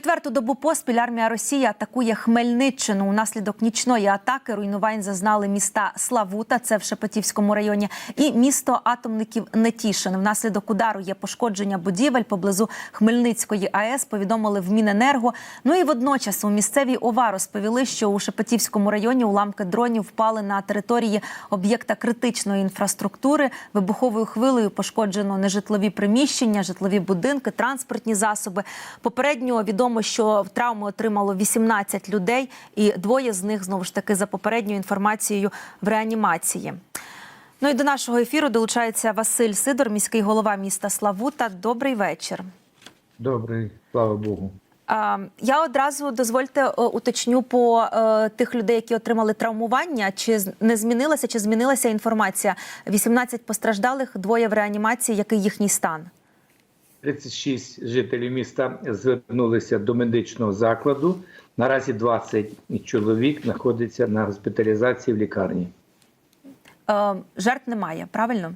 Четверту добу поспіль армія Росії атакує Хмельниччину. Унаслідок нічної атаки руйнувань зазнали міста Славута, це в Шепетівському районі, і місто атомників Нетішин. Внаслідок удару є пошкодження будівель поблизу Хмельницької АЕС. Повідомили в Міненерго. Ну і водночас у місцевій ОВА розповіли, що у Шепетівському районі уламки дронів впали на території об'єкта критичної інфраструктури. Вибуховою хвилею пошкоджено нежитлові приміщення, житлові будинки, транспортні засоби. Попередньо відомо, що травми отримало 18 людей, і двоє з них знову ж таки за попередньою інформацією в реанімації. Ну і до нашого ефіру долучається Василь Сидор, міський голова міста Славута. Добрий вечір. Добрий, слава Богу. Я одразу дозвольте е, уточню по е, тих людей, які отримали травмування. Чи не змінилася, чи змінилася інформація? 18 постраждалих, двоє в реанімації. Який їхній стан? 36 жителів міста звернулися до медичного закладу. Наразі 20 чоловік знаходиться на госпіталізації в лікарні. Е, Жертв немає, правильно?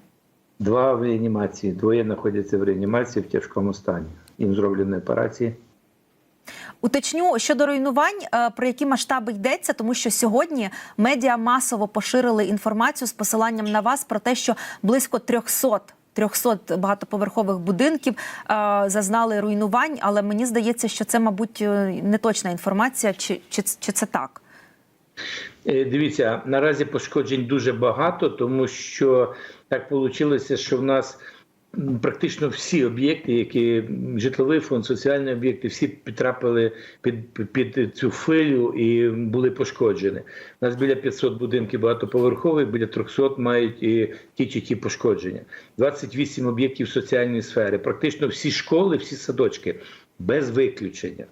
Два в реанімації, двоє знаходяться в реанімації в тяжкому стані. Їм зроблені операції. Уточню щодо руйнувань, е, про які масштаби йдеться, тому що сьогодні медіа масово поширили інформацію з посиланням на вас про те, що близько 300 300 багатоповерхових будинків е, зазнали руйнувань, але мені здається, що це, мабуть, неточна не точна інформація, чи, чи, чи це так? Е, Дивіться, наразі пошкоджень дуже багато, тому що так вийшло, що в нас практично всі об'єкти, які житловий фонд, соціальні об'єкти, всі потрапили під, під цю хвилю і були пошкоджені. У нас біля 500 будинків багатоповерхових, біля 300 мають і ті чи ті пошкодження. 28 об'єктів соціальної сфери, практично всі школи, всі садочки без виключення.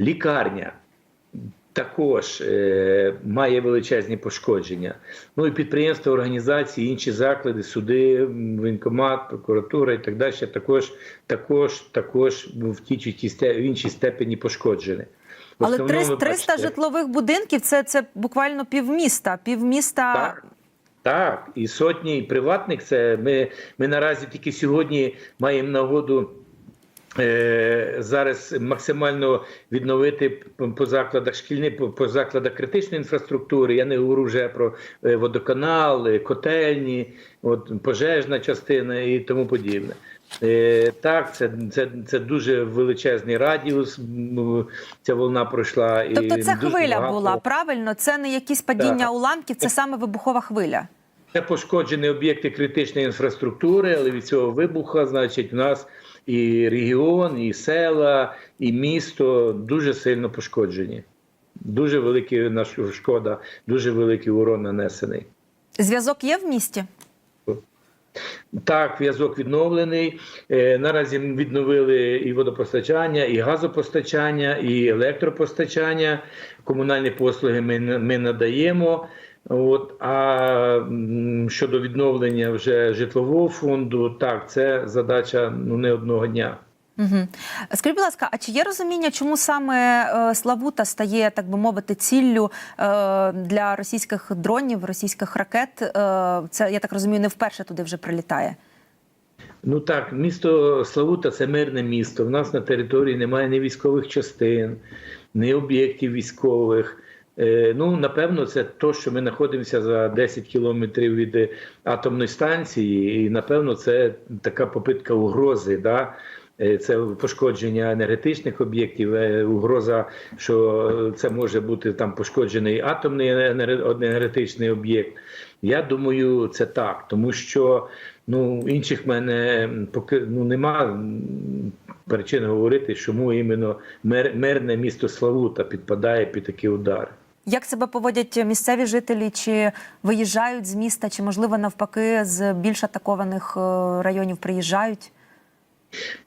Лікарня також е, має величезні пошкодження. Ну і підприємства, організації, інші заклади, суди, воєнкомат, прокуратура і так далі. Також, також, також в тій чи тій в іншій степені пошкоджені. В Але основному, 300, 300 бачите, житлових будинків це, це буквально півміста. Півміста Так. Так, і сотні, і приватних. Це ми, ми наразі тільки сьогодні маємо нагоду. Е, зараз максимально відновити по закладах шкільні, по, закладах критичної інфраструктури. Я не говорю вже про е, водоканал, е, котельні, от, пожежна частина і тому подібне. Так, це, це, це дуже величезний радіус. Ця волна пройшла. І Тобто це дуже хвиля багато- була, правильно? Це не якісь падіння Так. уламків, це саме вибухова хвиля. Це пошкоджені об'єкти критичної інфраструктури, але від цього вибуха, значить, у нас і регіон, і села, і місто дуже сильно пошкоджені. Дуже велика наша шкода, дуже великий урон нанесений. Зв'язок є в місті? Так, зв'язок відновлений. Е, наразі відновили і водопостачання, і газопостачання, і електропостачання. Комунальні послуги ми, ми надаємо. От, а щодо відновлення вже житлового фонду, так, це задача ну, не одного дня. Угу. Скажіть, будь ласка, а чи є розуміння, чому саме е, Славута стає, так би мовити, ціллю е, для російських дронів, російських ракет? Е, це я так розумію, не вперше туди вже прилітає. Ну так, місто Славута це мирне місто. В нас на території немає ні військових частин, ні об'єктів військових. Е, ну, напевно, це то, що ми знаходимося за 10 кілометрів від е, атомної станції, і напевно, це така попитка угрози. Да? Е, Це пошкодження енергетичних об'єктів, угроза, що це може бути там пошкоджений атомний енергетичний об'єкт. Я думаю, це так, тому що ну інших мене поки ну нема причин говорити, чому іменно мир, мирне місто Славута підпадає під такі удари. Як себе поводять місцеві жителі? Чи виїжджають з міста, чи можливо навпаки з більш атакованих е, районів приїжджають?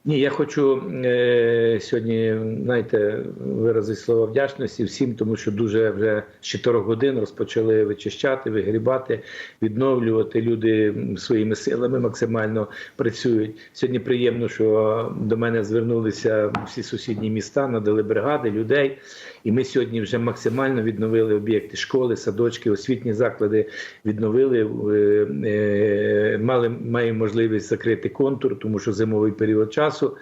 Ні, я хочу е, сьогодні, знаєте, виразити слова вдячності всім, тому що дуже вже з 4 годин розпочали вичищати, вигрібати, відновлювати. Люди своїми силами максимально працюють. Сьогодні приємно, що до мене звернулися всі сусідні міста, надали бригади людей. І ми сьогодні вже максимально відновили об'єкти школи, садочки, освітні заклади відновили. е, е, Мали маємо можливість закрити контур, тому що зимовий період його часу.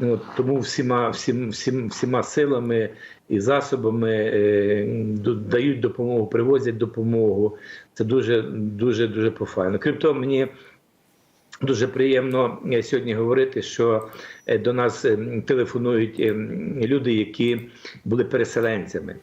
От, тому всіма, всім, всім, всіма силами і засобами е, дають допомогу, привозять допомогу. Це дуже дуже дуже пофайно. Крім того, мені Дуже приємно е, сьогодні говорити, що е, до нас телефонують люди, які були переселенцями,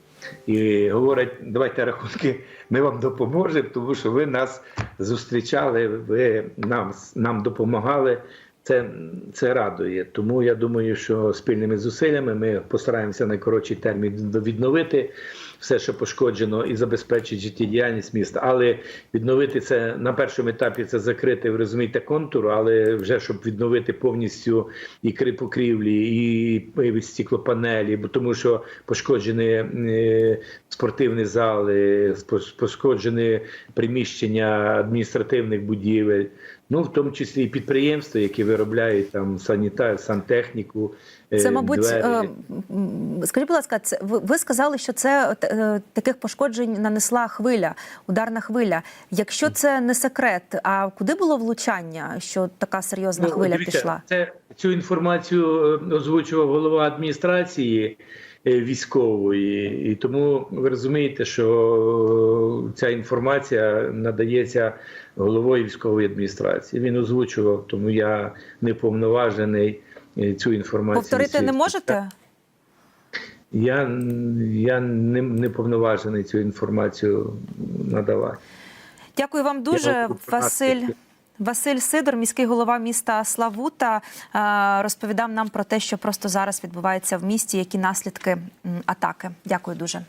і говорять: давайте рахунки, ми вам допоможемо, тому що ви нас зустрічали, ви нам, нам допомагали. Це, це радує. Тому я думаю, що спільними зусиллями ми постараємося в найкоротший термін відновити все, що пошкоджено, і забезпечити життєдіяльність міста. Але відновити це на першому етапі це закрити, ви розумієте, контур, але вже щоб відновити повністю і кри- покрівлі, і, і стеклопанелі, бо тому що пошкоджені е, спортивні зали, пошкоджені приміщення адміністративних будівель. Ну, в тому числі і підприємства, які виробляють там санітар, сантехніку. е, Це, мабуть, двері. е, скажіть, будь ласка, це ви, сказали, що це е, таких пошкоджень нанесла хвиля, ударна хвиля. Якщо це не секрет, а куди було влучання, що така серйозна хвиля Ну, дивіться, пішла? Це цю інформацію озвучував голова адміністрації військової, і тому ви розумієте, що ця інформація надається головою військової адміністрації. Він озвучував, тому я не повноважений е, цю інформацію. Повторити не можете? Я, я не, не повноважений цю інформацію надавати. Дякую вам дуже, Василь. Василь Сидор, міський голова міста Славута, е, розповідав нам про те, що просто зараз відбувається в місті, які наслідки атаки. Дякую дуже.